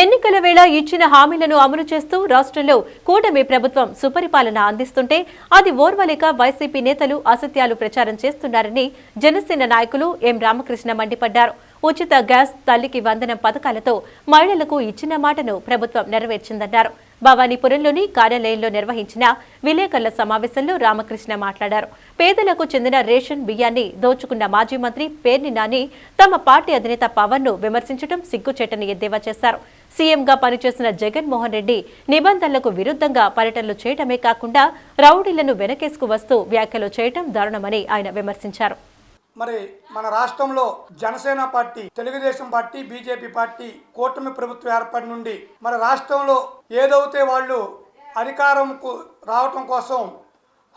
ఎన్నికల వేళ ఇచ్చిన హామీలను అమలు చేస్తూ రాష్ట్రంలో కూటమి ప్రభుత్వం సుపరిపాలన అందిస్తుంటే అది ఓర్వలేక వైసీపీ నేతలు అసత్యాలు ప్రచారం చేస్తున్నారని జనసేన నాయకులు ఎం రామకృష్ణ మండిపడ్డారు. ఉచిత గ్యాస్ తల్లికి వందనం పథకాలతో మహిళలకు ఇచ్చిన మాటను ప్రభుత్వం నెరవేర్చిందన్నారు. భవానీపురంలోని కార్యాలయంలో నిర్వహించిన విలేకరుల సమావేశంలో రామకృష్ణ మాట్లాడారు. పేదలకు చెందిన రేషన్ బియ్యాన్ని దోచుకున్న మాజీ మంత్రి పేర్ని నాని తమ పార్టీ అధినేత పవన్ను విమర్శించడం సిగ్గుచేటని ఎద్దేవా చేశారు. సీఎంగా పనిచేసిన జగన్మోహన్ రెడ్డి నిబంధనలకు విరుద్ధంగా పర్యటనలు చేయడమే కాకుండా రౌడీలను వెనకేసుకు వస్తూ వ్యాఖ్యలు చేయడం దారుణమని ఆయన విమర్శించారు. మరి మన రాష్ట్రంలో Janasena party Telugu Desam party BJP party కూటమి ప్రభుత్వం ఏర్పడి నుండి మన రాష్ట్రంలో ఏదైతే వాళ్ళు అధికారంకు రావటం కోసం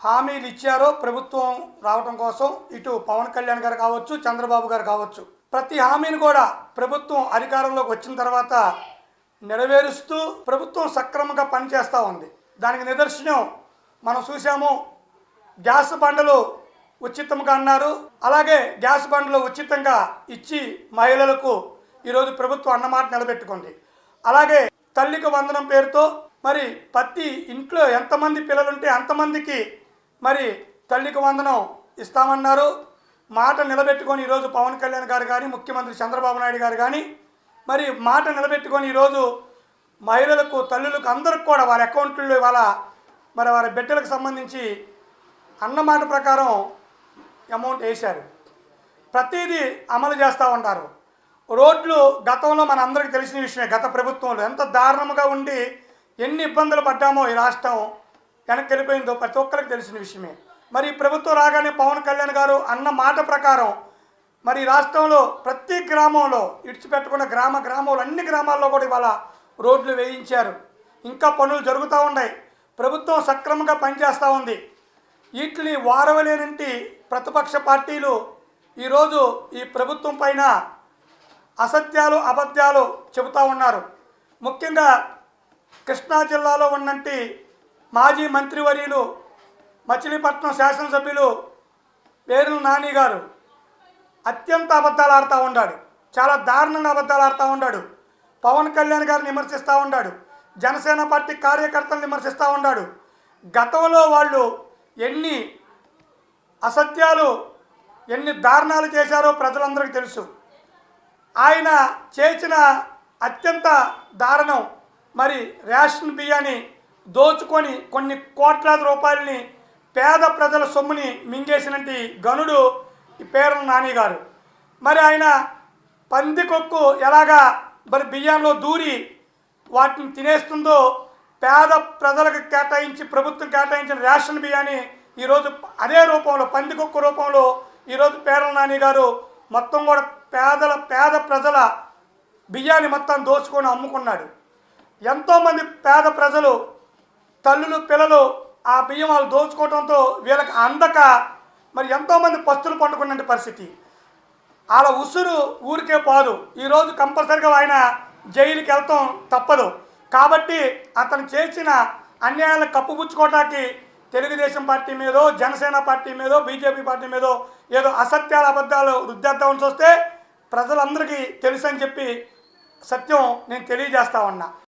హామీలు ఇచ్చారో ప్రభుత్వం రావటం కోసం ఇటు పవన్ కళ్యాణ్ గారు కావచ్చు చంద్రబాబు గారు కావచ్చు ప్రతి హామీని కూడా ప్రభుత్వం అధికారంలోకి వచ్చిన తర్వాత నెరవేరుస్తూ ప్రభుత్వం సక్రమంగా పనిచేస్తూ ఉంది. దానికి నిదర్శనం మనం చూసాము గ్యాస్ బండలు ఉచితంగా అన్నారు. అలాగే గ్యాస్ బండ్లు ఉచితంగా ఇచ్చి మహిళలకు ఈరోజు ప్రభుత్వం అన్నమాట నిలబెట్టుకుంది. అలాగే తల్లికి వందనం పేరుతో మరి ప్రతి ఇంట్లో ఎంతమంది పిల్లలుంటే అంతమందికి మరి తల్లికి వందనం ఇస్తామన్నారు. మాట నిలబెట్టుకొని ఈరోజు పవన్ కళ్యాణ్ గారు కానీ ముఖ్యమంత్రి చంద్రబాబు నాయుడు గారు కానీ మరి మాట నిలబెట్టుకొని ఈరోజు మహిళలకు తల్లులకు అందరికి కూడా వారి అకౌంట్లో ఇవాళ మరి వారి బిడ్డలకు సంబంధించి అన్నమాట ప్రకారం అమౌంట్ వేశారు. ప్రతిదీ అమలు చేస్తూ ఉంటారు రోడ్లు గతంలో మన అందరికీ తెలిసిన విషయమే. గత ప్రభుత్వంలో ఎంత దారుణంగా ఉండి ఎన్ని ఇబ్బందులు పడ్డామో ఈ రాష్ట్రం వెనక్కి వెళ్ళిపోయిందో ప్రతి ఒక్కరికి తెలిసిన విషయమే. మరి ప్రభుత్వం రాగానే పవన్ కళ్యాణ్ గారు అన్న మాట ప్రకారం మరి రాష్ట్రంలో ప్రతి గ్రామంలో ఇడిచిపెట్టుకున్న గ్రామ గ్రామంలో అన్ని గ్రామాల్లో కూడా ఇవాళ రోడ్లు వేయించారు. ఇంకా పనులు జరుగుతూ ఉన్నాయి. ప్రభుత్వం సక్రమంగా పనిచేస్తూ ఉంది. వీటిని వారవలేనంటి ప్రతిపక్ష పార్టీలు ఈరోజు ఈ ప్రభుత్వం పైన అసత్యాలు అబద్ధాలు చెబుతూ ఉన్నారు. ముఖ్యంగా కృష్ణా జిల్లాలో ఉన్నంటి మాజీ మంత్రివర్యులు మచిలీపట్నం శాసనసభ్యులు పేరు నాని గారు అత్యంత అబద్ధాలు ఆడుతూ ఉన్నాడు చాలా దారుణంగా అబద్ధాలు ఆడుతూ ఉన్నాడు పవన్ కళ్యాణ్ గారిని విమర్శిస్తూ ఉన్నాడు జనసేన పార్టీ కార్యకర్తలను విమర్శిస్తూ ఉన్నాడు గతంలో వాళ్ళు ఎన్ని అసత్యాలు ఎన్ని దారుణాలు చేశారో ప్రజలందరికీ తెలుసు. ఆయన చేసిన అత్యంత దారుణం మరి రేషన్ బియ్యాన్ని దోచుకొని కొన్ని కోట్లాది రూపాయలని పేద ప్రజల సొమ్ముని మింగేసినటువంటి గనుడు ఈ పేరు నాని గారు. మరి ఆయన పందికొక్కు ఎలాగా మరి బియ్యంలో దూరి వాటిని తినేస్తుందో పేద ప్రజలకు కేటాయించి ప్రభుత్వం కేటాయించిన రేషన్ బియ్యాన్ని ఈరోజు అదే రూపంలో పందికొక్క రూపంలో ఈరోజు పేరల నాని గారు మొత్తం కూడా పేదల పేద ప్రజల బియ్యాన్ని మొత్తం దోచుకొని అమ్ముకున్నాడు. ఎంతోమంది పేద ప్రజలు తల్లులు పిల్లలు ఆ బియ్యం వాళ్ళు దోచుకోవడంతో వీళ్ళకి అందక మరి ఎంతోమంది పస్తులు పండుకున్న పరిస్థితి. వాళ్ళ ఉసురు ఊరికే పోదు. ఈరోజు కంపల్సరిగా ఆయన జైలుకి వెళ్తాం తప్పదు. కాబట్టి అతను చేసిన అన్యాయాలను కప్పుపుచ్చుకోవడానికి తెలుగుదేశం పార్టీ మీదో జనసేన పార్టీ మీదో బీజేపీ పార్టీ మీదో ఏదో అసత్యాల అబద్ధాలు రుద్దేద్దామని చూస్తే ప్రజలందరికీ తెలుసని చెప్పి సత్యం నేను తెలియజేస్తా ఉన్నా.